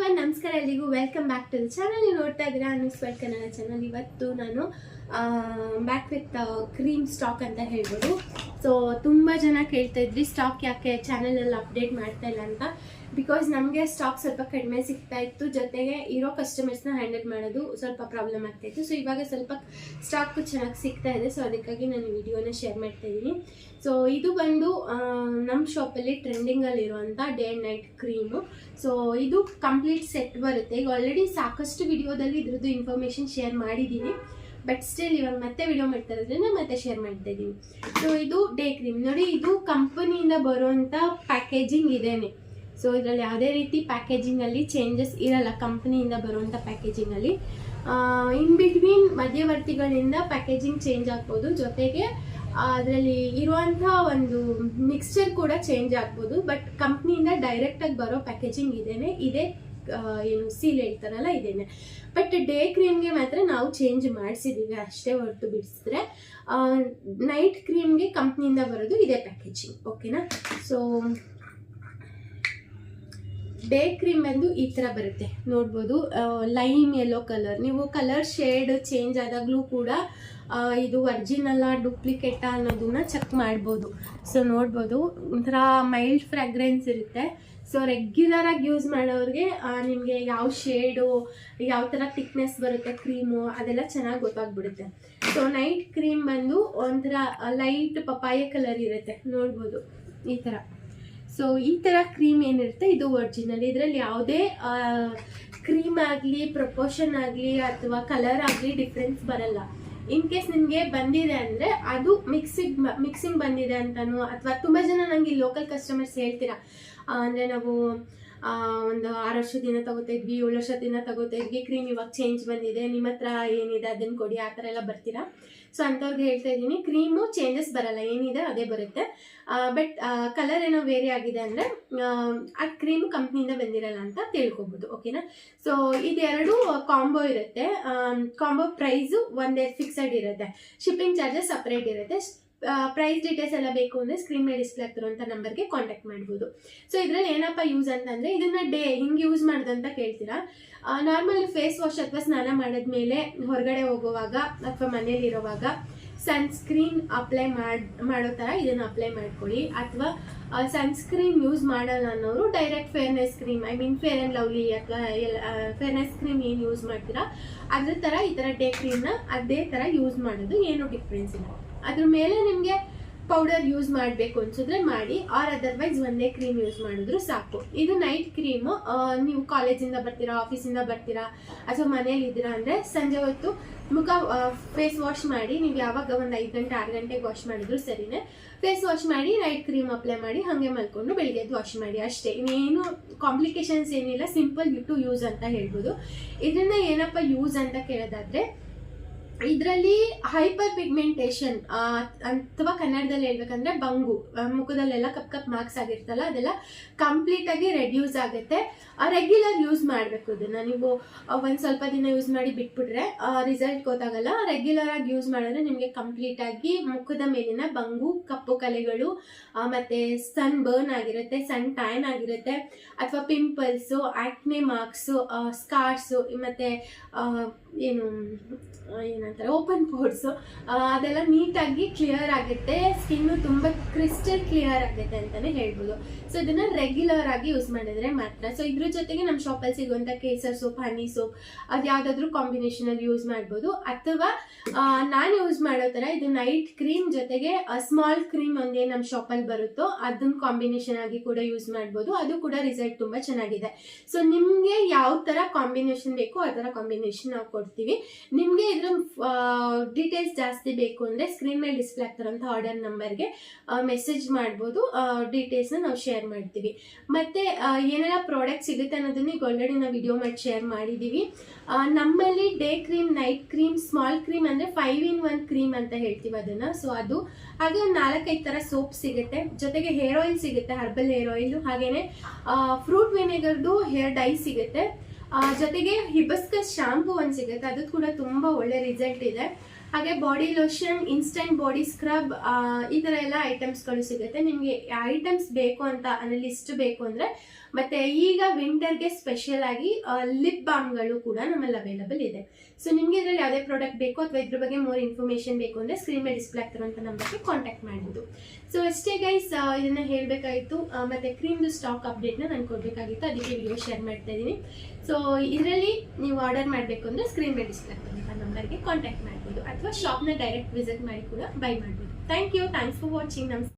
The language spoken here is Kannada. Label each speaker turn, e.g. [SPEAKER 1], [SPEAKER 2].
[SPEAKER 1] ಎವ್ರಿವನ್ ನಮಸ್ಕಾರ ಎಲ್ಲಿಗೂ welcome back to the channel ನೀವು ನೋಡ್ತಾ ಇದ್ದೀರಾ ಅನುಸ್ವರ್ ಕನ್ನಡ ಚಾನಲ್ ಇವತ್ತು ನಾನು ಬ್ಯಾಕ್ ವಿತ್ ಕ್ರೀಮ್ ಸ್ಟಾಕ್ ಅಂತ ಹೇಳ್ಬೋದು. ಸೊ ತುಂಬ ಜನ ಕೇಳ್ತಾ ಇದ್ರಿ ಸ್ಟಾಕ್ ಯಾಕೆ ಚಾನಲಲ್ಲಿ ಅಪ್ಡೇಟ್ ಮಾಡ್ತಾ ಇಲ್ಲ ಅಂತ. ಬಿಕಾಸ್ ನಮಗೆ ಸ್ಟಾಕ್ ಸ್ವಲ್ಪ ಕಡಿಮೆ ಸಿಗ್ತಾ ಇತ್ತು. ಜೊತೆಗೆ ಇರೋ ಕಸ್ಟಮರ್ಸ್ನ ಹ್ಯಾಂಡಲ್ ಮಾಡೋದು ಸ್ವಲ್ಪ ಪ್ರಾಬ್ಲಮ್ ಆಗ್ತಾ ಇತ್ತು. ಸೊ ಇವಾಗ ಸ್ವಲ್ಪ ಸ್ಟಾಕ್ ಚೆನ್ನಾಗಿ ಸಿಗ್ತಾ ಇದೆ. ಸೊ ಅದಕ್ಕಾಗಿ ನಾನು ವಿಡಿಯೋನ ಶೇರ್ ಮಾಡ್ತಾ ಇದ್ದೀನಿ. ಸೊ ಇದು ಬಂದು ನಮ್ಮ ಶಾಪಲ್ಲಿ ಟ್ರೆಂಡಿಂಗಲ್ಲಿ ಇರುವಂಥ day and night cream so ಇದು ಕಂಪ್ಲೀಟ್ ಸೆಟ್ ಬರುತ್ತೆ. ಈಗ ಆಲ್ರೆಡಿ ಸಾಕಷ್ಟು ವಿಡಿಯೋದಲ್ಲಿ ಇದ್ರದ್ದು ಇನ್ಫಾರ್ಮೇಷನ್ ಶೇರ್ ಮಾಡಿದ್ದೀನಿ. ಬಟ್ ಸ್ಟಿಲ್ ಇವಾಗ ಮತ್ತೆ ವಿಡಿಯೋ ಮಾಡ್ತಾ ಇರೋದ್ರಿಂದ ಮತ್ತೆ ಶೇರ್ ಮಾಡ್ತಾ ಇದ್ದೀನಿ ಸೊ ಇದು ಡೇ ಕ್ರೀಮ್ ನೋಡಿ, ಇದು ಕಂಪನಿಯಿಂದ ಬರುವಂಥ ಪ್ಯಾಕೇಜಿಂಗ್ ಇದೇನೆ. ಸೊ ಇದರಲ್ಲಿ ಯಾವುದೇ ರೀತಿ ಪ್ಯಾಕೇಜಿಂಗಲ್ಲಿ ಚೇಂಜಸ್ ಇರಲ್ಲ. ಕಂಪನಿಯಿಂದ ಬರುವಂಥ ಪ್ಯಾಕೇಜಿಂಗಲ್ಲಿ ಇನ್ ಬಿಟ್ವೀನ್ ಮಧ್ಯವರ್ತಿಗಳಿಂದ ಪ್ಯಾಕೇಜಿಂಗ್ ಚೇಂಜ್ ಆಗ್ಬೋದು. ಜೊತೆಗೆ ಅದರಲ್ಲಿ ಇರುವಂಥ ಒಂದು ಮಿಕ್ಸ್ಚರ್ ಕೂಡ ಚೇಂಜ್ ಆಗ್ಬೋದು. ಬಟ್ ಕಂಪ್ನಿಯಿಂದ ಡೈರೆಕ್ಟಾಗಿ ಬರೋ ಪ್ಯಾಕೇಜಿಂಗ್ ಇದೇನೆ. ಇದೇ ಏನು ಸೀಲ್ ಹೇಳ್ತಾರಲ್ಲ ಇದೇನೆ. ಬಟ್ ಡೇ ಕ್ರೀಮ್ಗೆ ಮಾತ್ರ ನಾವು ಚೇಂಜ್ ಮಾಡಿಸಿದ್ದೀವಿ ಅಷ್ಟೇ ಹೊರತು ಬಿಡಿಸಿದ್ರೆ. ನೈಟ್ ಕ್ರೀಮ್ಗೆ ಕಂಪ್ನಿಯಿಂದ ಬರೋದು ಇದೇ ಪ್ಯಾಕೇಜಿಂಗ್ ಓಕೆನಾ ಸೊ ಡೇ ಕ್ರೀಮ್ ಬಂದು ಈ ಥರ ಬರುತ್ತೆ. ನೋಡ್ಬೋದು ಲೈಮ್ ಯೆಲ್ಲೋ ಕಲರ್ ನೀವು ಕಲರ್ ಶೇಡ್ ಚೇಂಜ್ ಆದಾಗಲೂ ಕೂಡ ಇದು ಒರ್ಜಿನಲ್ಲ ಡೂಪ್ಲಿಕೇಟಾ ಅನ್ನೋದನ್ನ ಚೆಕ್ ಮಾಡ್ಬೋದು. ಸೊ ನೋಡ್ಬೋದು, ಒಂಥರ ಮೈಲ್ಡ್ ಫ್ರ್ಯಾಗ್ರೆನ್ಸ್ ಇರುತ್ತೆ. ಸೊ ರೆಗ್ಯುಲರ್ ಆಗಿ ಯೂಸ್ ಮಾಡೋರಿಗೆ ನಿಮಗೆ ಯಾವ ಶೇಡು ಯಾವ ಥರ ಥಿಕ್ನೆಸ್ ಬರುತ್ತೆ ಕ್ರೀಮು ಅದೆಲ್ಲ ಚೆನ್ನಾಗಿ ಗೊತ್ತಾಗ್ಬಿಡುತ್ತೆ. ಸೊ ನೈಟ್ ಕ್ರೀಮ್ ಬಂದು ಒಂಥರ ಲೈಟ್ ಪಪಾಯ ಕಲರ್ ಇರುತ್ತೆ. ನೋಡ್ಬೋದು. ಈ ಥರ ಸೊ ಈ ಥರ ಕ್ರೀಮ್ ಏನಿರುತ್ತೆ, ಇದು ಒರಿಜಿನಲ್ ಇದರಲ್ಲಿ ಯಾವುದೇ ಕ್ರೀಮ್ ಆಗಲಿ ಪ್ರಪೋರ್ಷನ್ ಆಗಲಿ, ಅಥವಾ ಕಲರ್ ಆಗಲಿ ಡಿಫ್ರೆನ್ಸ್ ಬರಲ್ಲ. ಇನ್ ಕೇಸ್ ನಿಮಗೆ ಬಂದಿದೆ ಅಂದರೆ ಅದು ಮಿಕ್ಸಿಂಗ್ ಮಿಕ್ಸಿಂಗ್ ಬಂದಿದೆ ಅಂತಲೂ ಅಥವಾ ತುಂಬ ಜನ ನನಗೆ ಲೋಕಲ್ ಕಸ್ಟಮರ್ಸ್ ಹೇಳ್ತೀರಾ ಅಂದರೆ ನಾವು ಒಂದು ಆರು ವರ್ಷದಿಂದ ತಗೋತಾ ಇದ್ವಿ, ಏಳು ವರ್ಷದಿಂದ ತಗೋತಾ ಇದ್ವಿ. ಕ್ರೀಮ್ ಇವಾಗ ಚೇಂಜ್ ಬಂದಿದೆ. ನಿಮ್ಮ ಹತ್ರ ಏನಿದೆ ಅದನ್ನು ಕೊಡಿ, ಆ ಥರ ಎಲ್ಲ ಬರ್ತೀರಾ? ಸೊ ಅಂಥವ್ರಿಗೆ ಹೇಳ್ತಾ ಇದ್ದೀನಿ ಕ್ರೀಮು ಚೇಂಜಸ್ ಬರಲ್ಲ. ಏನಿದೆ ಅದೇ ಬರುತ್ತೆ. ಬಟ್ ಕಲರ್ ಏನೋ ವೇರಿ ಆಗಿದೆ ಅಂದರೆ, ಆ ಕ್ರೀಮ್ ಕಂಪ್ನಿಯಿಂದ ಬಂದಿರಲ್ಲ ಅಂತ ತಿಳ್ಕೊಬೋದು ಓಕೆನಾ ಸೊ ಇದೆರಡು ಕಾಂಬೋ ಇರುತ್ತೆ. ಕಾಂಬೋ ಪ್ರೈಸು ಒಂದೇ ಫಿಕ್ಸಡ್ ಇರುತ್ತೆ. ಶಿಪ್ಪಿಂಗ್ ಚಾರ್ಜಸ್ ಸಪ್ರೇಟ್ ಇರುತ್ತೆ. ಪ್ರೈಸ್ ಡೀಟೇಲ್ಸ್ ಎಲ್ಲ ಬೇಕು ಅಂದರೆ ಸ್ಕ್ರೀನ್ ಮೇಲೆ ಡಿಸ್ಪ್ಲೇ ಆಗ್ತಿರುವಂಥ ನಂಬರ್ಗೆ ಕಾಂಟ್ಯಾಕ್ಟ್ ಮಾಡ್ಬೋದು. ಸೊ ಇದರಲ್ಲಿ ಏನಪ್ಪ ಯೂಸ್ ಅಂತಂದರೆ ಇದನ್ನ ಡೇ ಹಿಂಗೆ ಯೂಸ್ ಮಾಡೋದು ಅಂತ ಕೇಳ್ತೀರಾ ನಾರ್ಮಲ್ ಫೇಸ್ ವಾಶ್ ಅಥವಾ ಸ್ನಾನ ಮಾಡಿದ್ಮೇಲೆ ಹೊರಗಡೆ ಹೋಗುವಾಗ ಅಥವಾ ಮನೆಯಲ್ಲಿ ಇರುವಾಗ ಸನ್ಸ್ಕ್ರೀನ್ ಅಪ್ಲೈ ಮಾಡಿ, ಮಾಡೋ ಥರ ಇದನ್ನು ಅಪ್ಲೈ ಮಾಡ್ಕೊಳ್ಳಿ. ಅಥವಾ ಸನ್ಸ್ಕ್ರೀನ್ ಯೂಸ್ ಮಾಡಲ್ಲ ಅನ್ನೋರು direct fairness cream I mean Fair and Lovely ಅಥವಾ ಎಲ್ಲ ಫೇರ್ನೆಸ್ ಕ್ರೀಮ್ ಏನು ಯೂಸ್ ಮಾಡ್ತೀರಾ? ಅದ್ರ ಥರ ಈ ಥರ ಡೇ ಕ್ರೀಮ್ನ ಅದೇ ಥರ ಯೂಸ್ ಮಾಡೋದು ಏನು ಡಿಫ್ರೆನ್ಸ್ ಇಲ್ಲ. ಅದ್ರ ಮೇಲೆ ನಿಮಗೆ ಪೌಡರ್ ಯೂಸ್ ಮಾಡಬೇಕು ಅನ್ಸಿದ್ರೆ ಮಾಡಿ ಆರ್ ಅದರ್ವೈಸ್ ಒಂದೇ ಕ್ರೀಮ್ ಯೂಸ್ ಮಾಡಿದ್ರು ಸಾಕು. ಇದು ನೈಟ್ ಕ್ರೀಮು ನೀವು ಕಾಲೇಜಿಂದ ಬರ್ತೀರಾ ಆಫೀಸಿಂದ ಬರ್ತೀರಾ, ಅಥವಾ ಮನೇಲಿ ಇದ್ದೀರಾ ಅಂದರೆ ಸಂಜೆ ಹೊತ್ತು ಮುಖ ಫೇಸ್ ವಾಶ್ ಮಾಡಿ, ನೀವು ಯಾವಾಗ ಒಂದು ಐದು ಗಂಟೆ, ಆರು ಗಂಟೆಗೆ ವಾಶ್ ಮಾಡಿದ್ರು ಸರಿನೇ. ಫೇಸ್ ವಾಶ್ ಮಾಡಿ ನೈಟ್ ಕ್ರೀಮ್ ಅಪ್ಲೈ ಮಾಡಿ, ಹಾಗೆ ಮಲ್ಕೊಂಡು ಬೆಳಿಗ್ಗೆ ವಾಶ್ ಮಾಡಿ ಅಷ್ಟೇ. ಇನ್ನೇನು ಕಾಂಪ್ಲಿಕೇಶನ್ಸ್ ಏನಿಲ್ಲ ಸಿಂಪಲ್ ಟು ಯೂಸ್ ಅಂತ ಹೇಳ್ಬೋದು. ಇದನ್ನ ಏನಪ್ಪ ಯೂಸ್ ಅಂತ ಕೇಳೋದಾದ್ರೆ ಇದರಲ್ಲಿ ಹೈಪರ್ ಪಿಗ್ಮೆಂಟೇಷನ್ ಅಥವಾ ಕನ್ನಡದಲ್ಲಿ ಹೇಳ್ಬೇಕಂದ್ರೆ ಬಂಗು ಮುಖದಲ್ಲೆಲ್ಲ ಕಪ್ ಕಪ್ ಮಾರ್ಕ್ಸ್ ಆಗಿರ್ತಲ್ಲ, ಅದೆಲ್ಲ ಕಂಪ್ಲೀಟ್ ಆಗಿ ರೆಡ್ಯೂಸ್ ಆಗುತ್ತೆ. ರೆಗ್ಯುಲರ್ ಯೂಸ್ ಮಾಡಬೇಕು ಅದನ್ನು ನೀವು ಒಂದು ಸ್ವಲ್ಪ ದಿನ ಯೂಸ್ ಮಾಡಿ ಬಿಟ್ಬಿಟ್ರೆ ರಿಸಲ್ಟ್ ಗೊತ್ತಾಗಲ್ಲ. ರೆಗ್ಯುಲರ್ ಆಗಿ ಯೂಸ್ ಮಾಡಿದ್ರೆ ನಿಮಗೆ ಕಂಪ್ಲೀಟ್ ಆಗಿ ಮುಖದ ಮೇಲಿನ ಬಂಗು, ಕಪ್ಪು ಕಲೆಗಳು ಮತ್ತೆ ಸನ್ ಬರ್ನ್ ಆಗಿರುತ್ತೆ ಸನ್ ಟ್ಯಾನ್ ಆಗಿರುತ್ತೆ, ಅಥವಾ ಪಿಂಪಲ್ಸು ಆಕ್ನೆ ಮಾರ್ಕ್ಸು ಸ್ಕಾರ್ಸು ಮತ್ತೆ ಏನು ಏನು ಏನಂತಾರೆ ಓಪನ್ ಪೋರ್ಸ್ ಅದೆಲ್ಲ ನೀಟಾಗಿ ಕ್ಲಿಯರ್ ಆಗುತ್ತೆ. ಸ್ಕಿನ್ನು ತುಂಬ ಕ್ರಿಸ್ಟಲ್ ಕ್ಲಿಯರ್ ಆಗುತ್ತೆ ಅಂತಲೇ ಹೇಳ್ಬೋದು. ಸೊ ಇದನ್ನ ರೆಗ್ಯುಲರ್ ಆಗಿ ಯೂಸ್ ಮಾಡಿದ್ರೆ ಮಾತ್ರ. ಸೊ ಇದ್ರ ಜೊತೆಗೆ ನಮ್ಮ ಶಾಪಲ್ಲಿ ಸಿಗುವಂಥ ಕೇಸರ್ ಸೋಪ್ ಹನಿ ಸೋಪ್, ಅದು ಯಾವುದಾದ್ರೂ ಕಾಂಬಿನೇಷನಲ್ಲಿ ಯೂಸ್ ಮಾಡ್ಬೋದು. ಅಥವಾ ನಾನು ಯೂಸ್ ಮಾಡೋ ಥರ ಇದು ನೈಟ್ ಕ್ರೀಮ್ ಜೊತೆಗೆ ಸ್ಮಾಲ್ ಕ್ರೀಮ್ ಒಂದೇ ನಮ್ಮ ಶಾಪಲ್ಲಿ ಬರುತ್ತೋ ಅದನ್ನ ಕಾಂಬಿನೇಷನ್ ಆಗಿ ಕೂಡ ಯೂಸ್ ಮಾಡ್ಬೋದು. ಅದು ಕೂಡ ರಿಸಲ್ಟ್ ತುಂಬ ಚೆನ್ನಾಗಿದೆ. ಸೊ ನಿಮಗೆ ಯಾವ ಥರ ಕಾಂಬಿನೇಷನ್ ಬೇಕೋ ಆ ಥರ ಕಾಂಬಿನೇಷನ್ ನಾವು ಕೊಡ್ತೀವಿ. ನಿಮಗೆ ಇದ್ರ ಡೀಟೇಲ್ಸ್ ಜಾಸ್ತಿ ಬೇಕು ಅಂದರೆ ಸ್ಕ್ರೀನ್ ಮೇಲೆ ಡಿಸ್ಪ್ಲೇ ಆಗ್ತಾರಂಥ ಆರ್ಡರ್ ನಂಬರ್ಗೆ ಮೆಸೇಜ್ ಮಾಡ್ಬೋದು. ಡೀಟೇಲ್ಸ್ನ ನಾವು ಶೇರ್ ಮಾಡ್ತೀವಿ. ಮತ್ತು ಏನೆಲ್ಲ ಪ್ರಾಡಕ್ಟ್ ಸಿಗುತ್ತೆ ಅನ್ನೋದನ್ನ ಈಗ ಆಲ್ರೆಡಿ ನಾವು ವಿಡಿಯೋ ಮಾಡಿ ಶೇರ್ ಮಾಡಿದ್ದೀವಿ ನಮ್ಮಲ್ಲಿ day cream night cream small cream ಅಂದರೆ ಫೈವ್ ಇನ್ ಒನ್ ಕ್ರೀಮ್ ಅಂತ ಹೇಳ್ತೀವಿ ಅದನ್ನು. ಸೊ ಅದು, ಹಾಗೆ ಒಂದು ನಾಲ್ಕೈದು ಥರ ಸೋಪ್ ಸಿಗುತ್ತೆ. ಜೊತೆಗೆ ಹೇರ್ ಆಯಿಲ್ ಸಿಗುತ್ತೆ ಹರ್ಬಲ್ ಹೇರ್ ಆಯಿಲು ಹಾಗೆಯೇ ಫ್ರೂಟ್ ವಿನೆಗರ್ದು ಹೇರ್ ಡೈ ಸಿಗುತ್ತೆ. ಜೊತೆಗೆ ಹಿಬಸ್ಕಸ್ ಶಾಂಪೂ ಒಂದು ಸಿಗುತ್ತೆ. ಅದು ಕೂಡ ತುಂಬ ಒಳ್ಳೆ ರಿಸಲ್ಟ್ ಇದೆ. ಹಾಗೆ body lotion instant body scrub ಈ ಥರ ಎಲ್ಲ ಐಟಮ್ಸ್ಗಳು ಸಿಗುತ್ತೆ. ನಿಮಗೆ ಐಟಮ್ಸ್ ಬೇಕು ಅಂತ ಅಂದರೆ ಲಿಸ್ಟ್ ಬೇಕು ಅಂದರೆ, ಮತ್ತೆ ಈಗ ವಿಂಟರ್ಗೆ ಸ್ಪೆಷಲ್ ಆಗಿ ಲಿಪ್ ಬಾಮ್ಗಳು ಕೂಡ ನಮ್ಮಲ್ಲಿ ಅವೈಲಬಲ್ ಇದೆ. ಸೊ ನಿಮಗೆ ಇದರಲ್ಲಿ ಯಾವುದೇ ಪ್ರಾಡಕ್ಟ್ ಬೇಕು ಅಥವಾ ಇದ್ರ ಬಗ್ಗೆ ಮೋರ್ ಇನ್ಫಾರ್ಮೇಷನ್ ಬೇಕು ಅಂದರೆ ಸ್ಕ್ರೀನ್ ಮೇಲೆ ಡಿಸ್ಪ್ಲೇ ಆಗ್ತಿರುವಂಥ ನಂಬರ್ಗೆ ಕಾಂಟ್ಯಾಕ್ಟ್ ಮಾಡಿದ್ದು ಸೊ ಅಷ್ಟೇ ಗೈಸ್ ಇದನ್ನ ಹೇಳಬೇಕಾಗಿತ್ತು ಮತ್ತೆ ಕ್ರೀಮ್ದು ಸ್ಟಾಕ್ ಅಪ್ಡೇಟ್ನ ನಾನು ಕೊಡಬೇಕಾಗಿತ್ತು. ಅದಕ್ಕೆ ವಿಡಿಯೋ ಶೇರ್ ಮಾಡ್ತಾ ಇದ್ದೀನಿ ಸೊ ಇದರಲ್ಲಿ ನೀವು ಆರ್ಡರ್ ಮಾಡಬೇಕು ಅಂದರೆ ಸ್ಕ್ರೀನ್ ಮೇಲೆ ಡಿಸ್ಪ್ಲೇ ಆಗ್ತಿರುವಂಥ ನಂಬರ್ಗೆ ಕಾಂಟ್ಯಾಕ್ಟ್ ಮಾಡ್ಬೋದು. ಅಥವಾ ಶಾಪ್ನ ಡೈರೆಕ್ಟ್ ವಿಸಿಟ್ ಮಾಡಿ ಕೂಡ ಬೈ ಮಾಡ್ಬೋದು thank you thanks for watching ನಮಸ್ತೆ